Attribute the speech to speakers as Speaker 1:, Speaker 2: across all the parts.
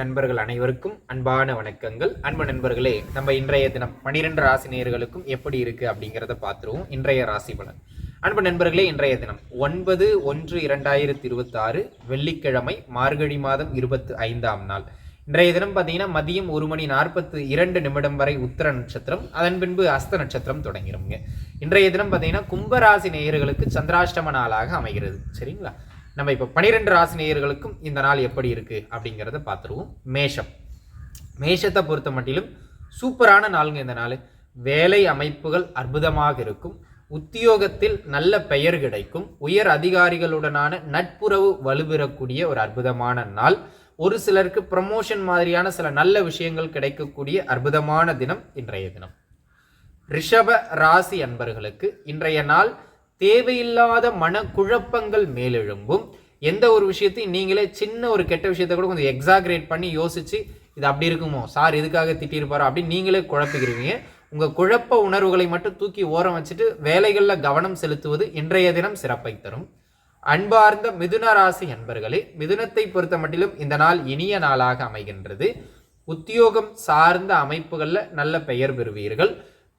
Speaker 1: நண்பர்கள் அனைவருக்கும் அன்பான வணக்கங்கள். அன்பு நண்பர்களே நம்ம இன்றைய தினம் பனிரெண்டு ராசி நேயர்களுக்கும் எப்படி இருக்கு அப்படிங்கிறத பார்த்துருவோம். இன்றைய ராசி பலன். அன்பு நண்பர்களே இன்றைய தினம் ஒன்பது ஒன்று இரண்டாயிரத்தி இருபத்தி ஆறு வெள்ளிக்கிழமை மார்கழி மாதம் இருபத்தி ஐந்தாம் நாள். இன்றைய தினம் பார்த்தீங்கன்னா மதியம் ஒரு மணி நாற்பத்து இரண்டு நிமிடம் வரை உத்தர நட்சத்திரம் அதன் பின்பு அஸ்த நட்சத்திரம் தொடங்கிருங்க இன்றைய தினம் பார்த்தீங்கன்னா கும்பராசி நேயர்களுக்கு சந்திராஷ்டம நாளாக அமைகிறது. சரிங்களா? நம்ம இப்போ பனிரெண்டு ராசினியர்களுக்கும் இந்த நாள் எப்படி இருக்கு அப்படிங்கிறத பார்த்துருவோம். மேஷம். மேஷத்தை பொறுத்த மட்டிலும் சூப்பரான நாளுங்க இந்த நாள். வேலை அமைப்புகள் அற்புதமாக இருக்கும். உத்தியோகத்தில் நல்ல பெயர் கிடைக்கும். உயர் அதிகாரிகளுடனான நட்புறவு வலுவிறக்கூடிய ஒரு அற்புதமான நாள். ஒரு சிலருக்கு ப்ரமோஷன் மாதிரியான சில நல்ல விஷயங்கள் கிடைக்கக்கூடிய அற்புதமான தினம் இன்றைய தினம். ரிஷப ராசி அன்பர்களுக்கு இன்றைய நாள் தேவையில்லாத மனக்குழப்பங்கள் மேலெழும்பும். எந்த ஒரு விஷயத்தையும் நீங்களே சின்ன ஒரு கெட்ட விஷயத்தை கூட கொஞ்சம் எக்ஸாக்ரேட் பண்ணி யோசிச்சு இது அப்படி இருக்குமோ? சார் இதுக்காக திட்டிருப்பாரோ அப்படின்னு நீங்களே குழப்பிக்கிறீங்க உங்க குழப்ப உணர்வுகளை மட்டும் தூக்கி ஓரம் வச்சுட்டு வேலைகளில் கவனம் செலுத்துவது இன்றைய தினம் சிறப்பை தரும். அன்பார்ந்த மிதுன ராசி அன்பர்களே மிதுனத்தை பொறுத்த மட்டிலும் இந்த நாள் இனிய நாளாக அமைகின்றது. உத்தியோகம் சார்ந்த அமைப்புகளில் நல்ல பெயர் பெறுவீர்கள்.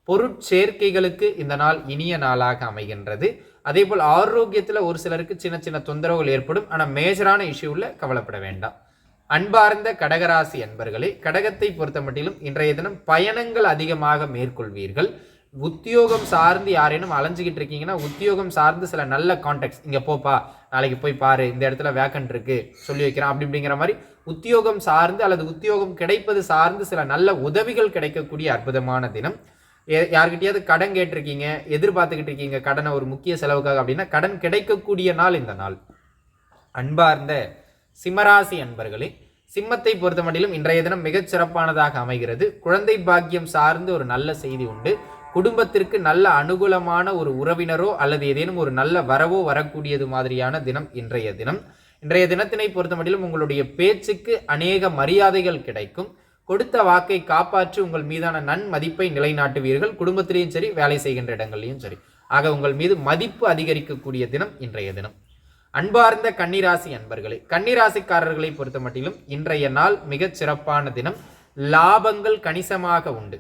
Speaker 1: பொருட்சேர்க்கைகளுக்கு இந்த நாள் இனிய நாளாக அமைகின்றது. அதே போல் ஆரோக்கியத்தில் ஒரு சிலருக்கு சின்ன சின்ன தொந்தரவுகள் ஏற்படும். ஆனால் மேஜரான இஷ்யூவில் கவலைப்பட வேண்டாம். அன்பார்ந்த கடகராசி அன்பர்களே கடகத்தை பொறுத்த மட்டிலும் இன்றைய தினம் பயணங்கள் அதிகமாக மேற்கொள்வீர்கள். உத்தியோகம் சார்ந்து யாரேனும் அலைஞ்சிக்கிட்டு இருக்கீங்கன்னா உத்தியோகம் சார்ந்து சில நல்ல கான்டாக்ட்ஸ் இங்கே போப்பா நாளைக்கு போய் பாரு இந்த இடத்துல வேக்கன்ட் இருக்கு சொல்லி வைக்கிறேன் அப்படி அப்படிங்கிற மாதிரி உத்தியோகம் சார்ந்து அல்லது உத்தியோகம் கிடைப்பது சார்ந்து சில நல்ல உதவிகள் கிடைக்கக்கூடிய அற்புதமான தினம். யார்கிட்டயாவது கடன் கேட்டிருக்கீங்க எதிர்பார்த்துக்கிட்டு இருக்கீங்க கடனை ஒரு முக்கிய செலவுக்காக அப்படின்னா கடன் கிடைக்கக்கூடிய நாள் இந்த நாள். அன்பார்ந்த சிம்மராசி அன்பர்களே சிம்மத்தை பொறுத்த மட்டிலும் இன்றைய தினம் மிகச் சிறப்பானதாக அமைகிறது. குழந்தை பாக்கியம் சார்ந்து ஒரு நல்ல செய்தி உண்டு. குடும்பத்திற்கு நல்ல அனுகூலமான ஒரு உறவினரோ அல்லது ஏதேனும் ஒரு நல்ல வரவோ வரக்கூடியது மாதிரியான தினம் இன்றைய தினம். இன்றைய தினத்தினை பொறுத்த மட்டிலும் உங்களுடைய பேச்சுக்கு அநேக மரியாதைகள் கிடைக்கும். கொடுத்த வாக்கை காப்பாற்றி உங்கள் மீதான நன்மதிப்பை நிலைநாட்டுவீர்கள். குடும்பத்திலையும் சரி வேலை செய்கின்ற இடங்கள்லையும் சரி. ஆக உங்கள் மீது மதிப்பு அதிகரிக்கக்கூடிய தினம் இன்றைய தினம். அன்பார்ந்த கன்னிராசி அன்பர்களே கன்னிராசிக்காரர்களை பொறுத்த மட்டிலும் இன்றைய நாள் மிகச் சிறப்பான தினம். லாபங்கள் கணிசமாக உண்டு.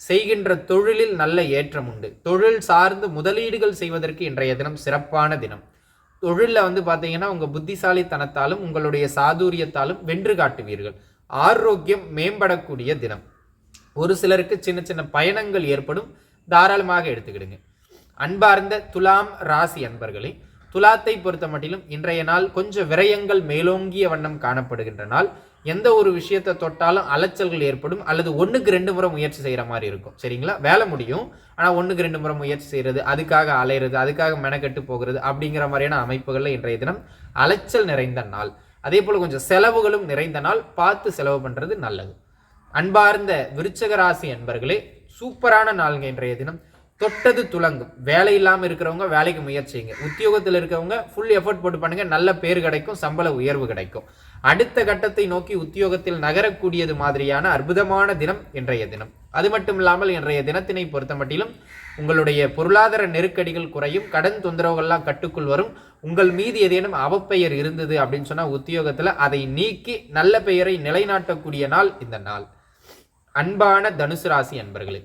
Speaker 1: செய்கின்ற தொழிலில் நல்ல ஏற்றம் உண்டு. தொழில் சார்ந்து முதலீடுகள் செய்வதற்கு இன்றைய தினம் சிறப்பான தினம். தொழிலில் வந்து பார்த்தீங்கன்னா உங்கள் புத்திசாலித்தனத்தாலும் உங்களுடைய சாதுரியத்தாலும் வென்று காட்டுவீர்கள். ஆரோக்கியம் மேம்படக்கூடிய தினம். ஒரு சிலருக்கு சின்ன சின்ன பயணங்கள் ஏற்படும். தாராளமாக எடுத்துக்கிடுங்க. அன்பார்ந்த துலாம் ராசி அன்பர்களே துலாத்தை பொறுத்த மட்டிலும் இன்றைய நாள் கொஞ்சம் விரயங்கள் மேலோங்கிய வண்ணம் காணப்படுகின்ற நாள். எந்த ஒரு விஷயத்தை தொட்டாலும் அலைச்சல்கள் ஏற்படும். அல்லது ஒன்றுக்கு ரெண்டு முறை முயற்சி செய்கிற மாதிரி இருக்கும். சரிங்களா? வேலை முடியும். ஆனால் ஒன்றுக்கு ரெண்டு முறை முயற்சி செய்கிறது அதுக்காக அலையிறது அதுக்காக மெனக்கெட்டு போகிறது அப்படிங்கிற மாதிரியான அமைப்புகளில் இன்றைய தினம் அலைச்சல் நிறைந்த நாள். அதே போல் கொஞ்சம் செலவுகளும் நிறைந்த நாள் பார்த்து செலவு பண்ணுறது நல்லது. அன்பார்ந்த விருச்சக ராசி அன்பர்களே சூப்பரான நாளுங்க இன்றைய தினம். தொட்டது துலங்கும். வேலை இல்லாமல் இருக்கிறவங்க வேலைக்கு முயற்சிங்க உத்தியோகத்தில் இருக்கிறவங்க ஃபுல் எஃபர்ட் போட்டு பண்ணுங்க. நல்ல பேர் கிடைக்கும் சம்பள உயர்வு கிடைக்கும். அடுத்த கட்டத்தை நோக்கி உத்தியோகத்தில் நகரக்கூடியது மாதிரியான அற்புதமான தினம் இன்றைய தினம். அது மட்டும் இல்லாமல் இன்றைய தினத்தினை பொறுத்த மட்டிலும் உங்களுடைய பொருளாதார நெருக்கடிகள் குறையும் கடன் தொந்தரவுகள்லாம் கட்டுக்குள் வரும். உங்கள் மீது ஏதேனும் அவப்பெயர் இருந்தது அப்படின்னு சொன்னால் உத்தியோகத்தில் அதை நீக்கி நல்ல பெயரை நிலைநாட்டக்கூடிய நாள் இந்த நாள். அன்பான தனுசு ராசி அன்பர்களே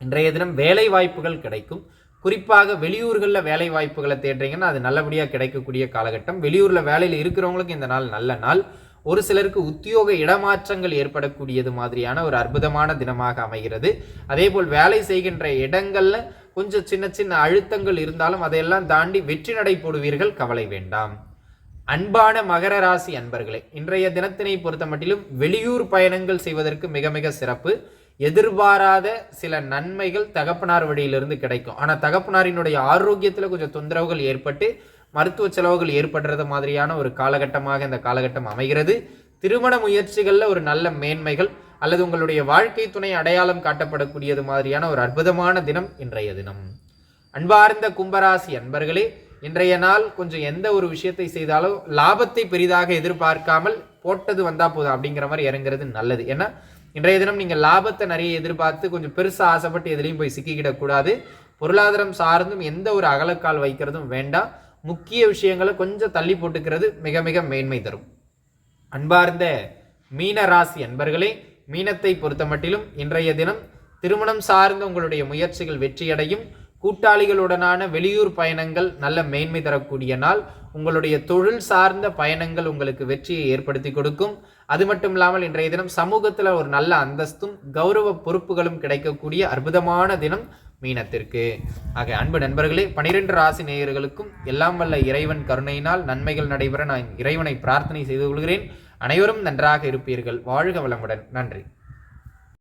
Speaker 1: இன்றைய தினம் வேலை வாய்ப்புகள் கிடைக்கும். குறிப்பாக வெளியூர்களில் வேலை வாய்ப்புகளை தேடுறீங்கன்னா அது நல்லபடியாக கிடைக்கக்கூடிய காலகட்டம். வெளியூரில் வேலையில் இருக்கிறவங்களுக்கு இந்த நாள் நல்ல நாள். ஒரு சிலருக்கு உத்தியோக இடமாற்றங்கள் ஏற்படக்கூடியது மாதிரியான ஒரு அற்புதமான தினமாக அமைகிறது. அதேபோல் வேலை செய்கின்ற இடங்கள்ல கொஞ்சம் சின்ன சின்ன அழுத்தங்கள் இருந்தாலும் அதையெல்லாம் தாண்டி வெற்றி நடை போடுவீர்கள் கவலை வேண்டாம். அன்பான மகர ராசி அன்பர்களே இன்றைய தினத்தினை பொறுத்த மட்டிலும் வெளியூர் பயணங்கள் செய்வதற்கு மிக மிக சிறப்பு. எதிர்பாராத சில நன்மைகள் தகப்பனார் வழியிலிருந்து கிடைக்கும். ஆனால் தகப்பனாரினுடைய ஆரோக்கியத்தில் கொஞ்சம் தொந்தரவுகள் ஏற்பட்டு மருத்துவ செலவுகள் ஏற்படுறது மாதிரியான ஒரு காலகட்டமாக இந்த காலகட்டம் அமைகிறது. திருமண முயற்சிகளில் ஒரு நல்ல மேன்மைகள் அல்லது உங்களுடைய வாழ்க்கை துணை அடையாளம் காட்டப்படக்கூடியது மாதிரியான ஒரு அற்புதமான தினம் இன்றைய தினம். அன்பார்ந்த கும்பராசி அன்பர்களே இன்றைய நாள் கொஞ்சம் எந்த ஒரு விஷயத்தை செய்தாலும் லாபத்தை பெரிதாக எதிர்பார்க்காமல் போட்டது வந்தால் போதும் அப்படிங்கிற மாதிரி இறங்குறது நல்லது. ஏன்னா இன்றைய தினம் நீங்கள் லாபத்தை நிறைய எதிர்பார்த்து கொஞ்சம் பெருசாக ஆசைப்பட்டு எதுலேயும் போய் சிக்கிக்கிடக்கூடாது. பொருளாதாரம் சார்ந்தும் எந்த ஒரு அகலக்கால் வைக்கிறதும் வேண்டாம். முக்கிய விஷயங்களை கொஞ்சம் தள்ளி போட்டுக்கிறது மிக மிக மேன்மை தரும். அன்பார்ந்த மீன ராசி அன்பர்களே மீனத்தை பொறுத்தமட்டிலும் இன்றைய தினம் திருமணம் சார்ந்த உங்களுடைய முயற்சிகள் வெற்றியடையும். கூட்டாளிகளுடனான வெளியூர் பயணங்கள் நல்ல மேன்மை தரக்கூடிய நாள். உங்களுடைய தொழில் சார்ந்த பயணங்கள் உங்களுக்கு வெற்றியை ஏற்படுத்தி கொடுக்கும். அது மட்டும் இல்லாமல் இன்றைய தினம் சமூகத்தில் ஒரு நல்ல அந்தஸ்தும் கௌரவ பொறுப்புகளும் கிடைக்கக்கூடிய அற்புதமான தினம். மீனத்திற்கு. ஆக அன்பு நண்பர்களே பனிரெண்டு ராசி நேயர்களுக்கும் எல்லாம் வல்ல இறைவன் கருணையினால் நன்மைகள் நடைபெற நான் இறைவனை பிரார்த்தனை செய்து கொள்கிறேன். அனைவரும் நன்றாக இருப்பீர்கள். வாழ்க வளமுடன். நன்றி.